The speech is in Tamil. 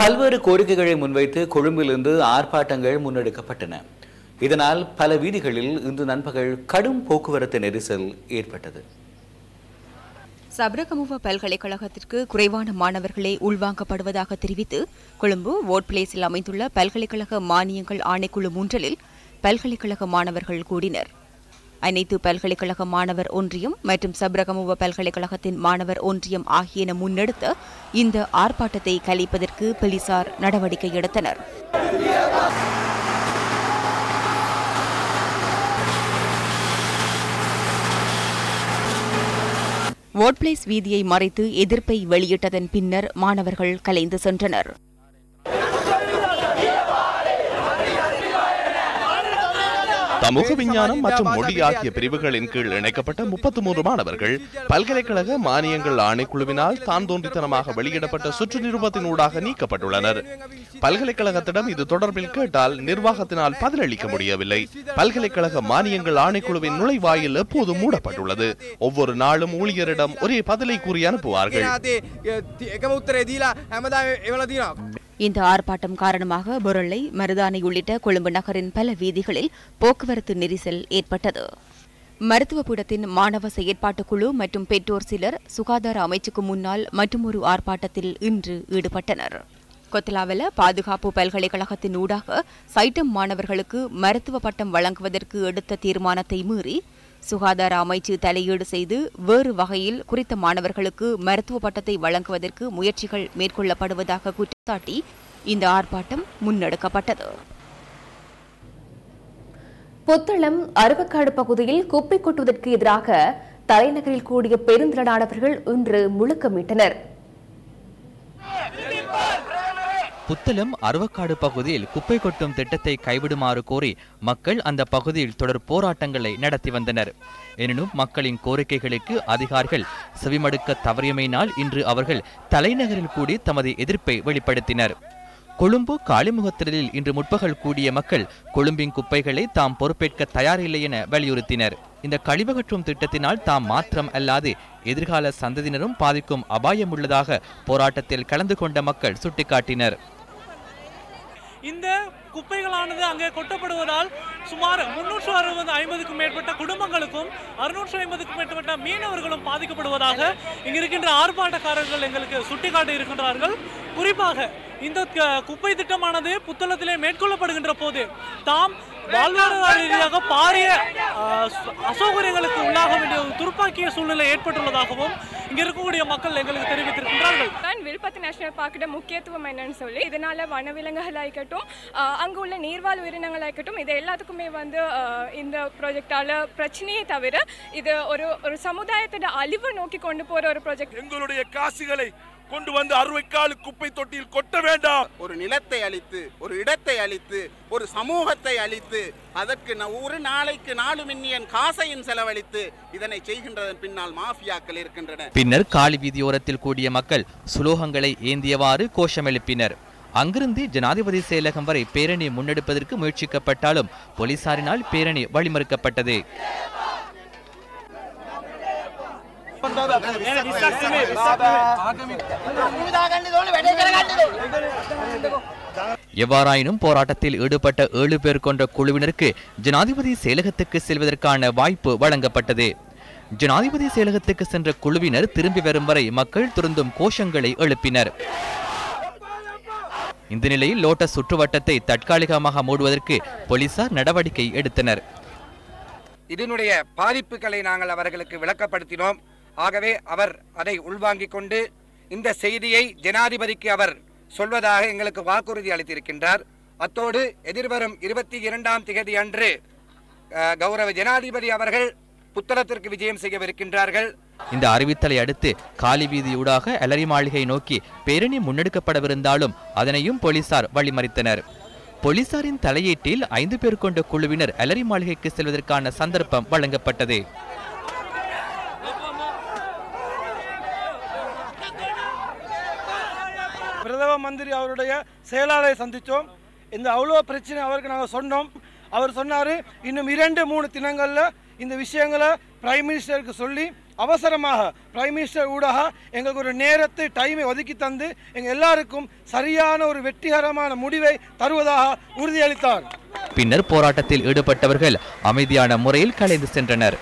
பல்வேறு கோரிக்கைகளை முன்வைத்து கொழும்பிலிருந்து ஆர்ப்பாட்டங்கள் முன்னெடுக்கப்பட்டன. இதனால் பல வீதிகளில் இன்று நண்பகல் கடும் போக்குவரத்து நெரிசல் ஏற்பட்டது. சப்ரகமுவ பல்கலைக்கழகத்திற்கு குறைவான மாணவர்களே உள்வாங்கப்படுவதாக தெரிவித்து கொழும்பு வோட் பிளேஸில் அமைந்துள்ள பல்கலைக்கழக மானியங்கள் ஆணைக்குழு மூன்றலில் பல்கலைக்கழக மாணவர்கள் கூடினர். அனைத்து பல்கலைக்கழக மாணவர் ஒன்றியம் மற்றும் சப்ரகமுவ பல்கலைக்கழகத்தின் மாணவர் ஒன்றியம் ஆகியன முன்னெடுத்த இந்த ஆர்ப்பாட்டத்தை கலைப்பதற்கு போலீசார் நடவடிக்கை எடுத்தனர். வோட் பிளேஸ் வீதியை மறைத்து எதிர்ப்பை வெளியிட்டதன் பின்னர் மாணவர்கள் கலைந்து சென்றனர். சமூக விஞ்ஞானம் மற்றும் மொழி ஆகிய பிரிவுகளின் கீழ் இணைக்கப்பட்ட முப்பத்தி மூன்று மாணவர்கள் பல்கலைக்கழக மானியங்கள் ஆணைக்குழுவினால் தான் தோன்றித்தனமாக வெளியிடப்பட்ட சுற்று நிருபத்தினூடாக நீக்கப்பட்டுள்ளனர். பல்கலைக்கழகத்திடம் இது தொடர்பில் கேட்டால் நிர்வாகத்தினால் பதிலளிக்க முடியவில்லை. பல்கலைக்கழக மானியங்கள் ஆணைக்குழுவின் நுழைவாயில் எப்போதும் மூடப்பட்டுள்ளது? ஒவ்வொரு நாளும் ஊழியரிடம் ஒரே பதிலை கூறி அனுப்புவார்கள். இந்த ஆர்ப்பாட்டம் காரணமாக பொருளை மருதானை உள்ளிட்ட கொழும்பு நகரின் பல வீதிகளில் போக்குவரத்து நெரிசல் ஏற்பட்டது. மருத்துவபீடத்தின் மாணவ செயற்பாட்டு குழு மற்றும் பெற்றோர் சிலர் சுகாதார அமைச்சுக்கு முன்னால் மற்றொரு ஆர்ப்பாட்டத்தில் இன்று ஈடுபட்டனர். கொத்தலாவல பாதுகாப்பு பல்கலைக்கழகத்தின் ஊடாக சைட்டம் மாணவர்களுக்கு மருத்துவ பட்டம் வழங்குவதற்கு எடுத்த தீர்மானத்தை மீறி சுகாதார அமைச்சு தலையீடு செய்து வேறு வகையில் குறித்த மாணவர்களுக்கு மருத்துவ பட்டத்தை வழங்குவதற்கு முயற்சிகள் மேற்கொள்ளப்படுவதாக குற்றச்சாட்டி இந்த ஆர்ப்பாட்டம் முன்னெடுக்கப்பட்டது. புத்தளம் அருவக்காடு பகுதியில் குப்பை கொட்டுவதற்கு எதிராக தலைநகரில் கூடிய பெருந்திரளானவர்கள் இன்று முழக்கமிட்டனர். புத்தளம் அருவக்காடு பகுதியில் குப்பை கொட்டும் திட்டத்தை கைவிடுமாறு கோரி மக்கள் அந்த பகுதியில் தொடர் போராட்டங்களை நடத்தி வந்தனர். எனினும் மக்களின் கோரிக்கைகளுக்கு அதிகாரிகள் செவிமடுக்க தவறியமையினால் இன்று அவர்கள் தலைநகரில் கூடி தமது எதிர்ப்பை வெளிப்படுத்தினர். கொழும்பு காளிமுகத்திடலில் இன்று முற்பகல் கூடிய மக்கள் கொழும்பின் குப்பைகளை தாம் பொறுப்பேற்க தயாரில்லை என வலியுறுத்தினர். இந்த கழிவகற்றும் திட்டத்தினால் தாம் மாத்திரம் அல்லாது எதிர்கால சந்ததியினரும் பாதிக்கும் அபாயம் உள்ளதாக போராட்டத்தில் கலந்து கொண்ட மக்கள் சுட்டிக்காட்டினர். இந்த குப்பைகளானது அங்கே கொட்டப்படுவதால் சுமார் முன்னூற்று அறுபது ஐம்பதுக்கும் மேற்பட்ட குடும்பங்களுக்கும் அறுநூற்று ஐம்பதுக்கும் மேற்பட்ட மீனவர்களும் பாதிக்கப்படுவதாக இங்கு இருக்கின்ற ஆர்ப்பாட்டக்காரர்கள் எங்களுக்கு சுட்டிக்காட்டி இருக்கின்றார்கள். குறிப்பாக இந்த குப்பை திட்டமானது புத்தளத்திலே மேற்கொள்ளப்படுகின்ற போது தாம் வாழ்வாதார ரீதியாக பாரிய அசௌகரியங்களுக்கு உள்ளாக வேண்டிய துர்ப்பாக்கிய சூழ்நிலை ஏற்பட்டுள்ளதாகவும் இங்க இருக்கக்கூடிய மக்கள் எங்களுக்கு தெரிவித்திருக்கின்றார்கள். தான் விழுப்புரத்து நேஷனல் பார்க்கோட முக்கியத்துவம் என்னன்னு சொல்லி இதனால வனவிலங்குகளாகட்டும் ஆஹ், அங்க உள்ள நீர்வாழ் உயிரினங்களாகட்டும் இது எல்லாத்துக்குமே வந்து இந்த ப்ராஜெக்டால பிரச்சனையே தவிர இது ஒரு ஒரு சமுதாயத்தோட அழிவை நோக்கி கொண்டு போற ஒரு ப்ராஜெக்ட் எங்களுடைய காசுகளை கொண்டு வந்து அறுவைக்கால் குப்பை தொட்டியில் கொட்ட வேண்டாம். ஒரு நிலத்தை அழித்து ஒரு இடத்தை அழித்து ஒரு சமூகத்தை அழித்து அதற்கு ஒரு நாளைக்கு நாலு மில்லியன் காசையும் செலவழித்து இதனை செய்கின்றதன் பின்னால் மாஃபியாக்கள் இருக்கின்றன. பின்னர் காலி வீதியோரத்தில் கூடிய மக்கள் சுலோகங்களை ஏந்தியவாறு கோஷம் எழுப்பினர். அங்கிருந்து ஜனாதிபதி செயலகம் வரை பேரணி முன்னெடுப்பதற்கு முயற்சிக்கப்பட்டாலும் போலீசாரினால் பேரணி வழிமறுக்கப்பட்டது. எவ்வாறாயினும் போராட்டத்தில் ஈடுபட்ட ஏழு பேர் கொண்ட குழுவினருக்கு ஜனாதிபதி செயலகத்துக்கு செல்வதற்கான வாய்ப்பு வழங்கப்பட்டது. ஜனாதிபதி செயலகத்துக்கு சென்ற குழுவினர் திரும்பி வரும் வரை மக்கள் துருந்தும் கோஷங்களை எழுப்பினர். இந்த நிலையில் லோட்டஸ் சுற்றுவட்டத்தை தற்காலிகமாக மூடுவதற்கு போலீசார் நடவடிக்கை எடுத்தனர். இதனுடைய பாதிப்புகளை நாங்கள் அவர்களுக்கு விளக்கப்படுத்தினோம். ஆகவே அவர் அதை உள்வாங்கிக் கொண்டு இந்த செய்தியை ஜனாதிபதிக்கு அவர் சொல்வதாக எங்களுக்கு வாக்குறுதி அளித்திருக்கின்றார். அத்தோடு எதிர்வரும் இருபத்தி இரண்டாம் திகதி அன்று கௌரவ ஜனாதிபதி அவர்கள் புத்தளத்திற்கு விஜயம் செய்யவிருக்கின்றார்கள். இந்த அறிவித்தலை அடுத்து காலி வீதியூடாக அலரி மாளிகை நோக்கி பேரணி முன்னெடுக்கப்படவிருந்தாலும் அதனையும் போலீசார் வழிமறித்தனர். போலீசாரின் தலையீட்டில் ஐந்து பேர் கொண்ட குழுவினர் அலரி மாளிகைக்கு செல்வதற்கான சந்தர்ப்பம் வழங்கப்பட்டது. பிரதம மந்திரி அவருடைய செயலாளரை சந்தித்தோம். இந்த அவ்வளோ பிரச்சனை அவருக்கு நாங்கள் சொன்னோம். அவர் சொன்னார் இன்னும் இரண்டு மூணு தினங்களில் இந்த விஷயங்களை பிரைம் மினிஸ்டருக்கு சொல்லி அவசரமாக பிரைம் மினிஸ்டர் ஊடாக எங்களுக்கு ஒரு நேரத்தை டைமை ஒதுக்கி தந்து எங்கள் எல்லாருக்கும் சரியான ஒரு வெற்றிகரமான முடிவை தருவதாக உறுதியளித்தார். பின்னர் போராட்டத்தில் ஈடுபட்டவர்கள் அமைதியான முறையில் கலைந்து சென்றனர்.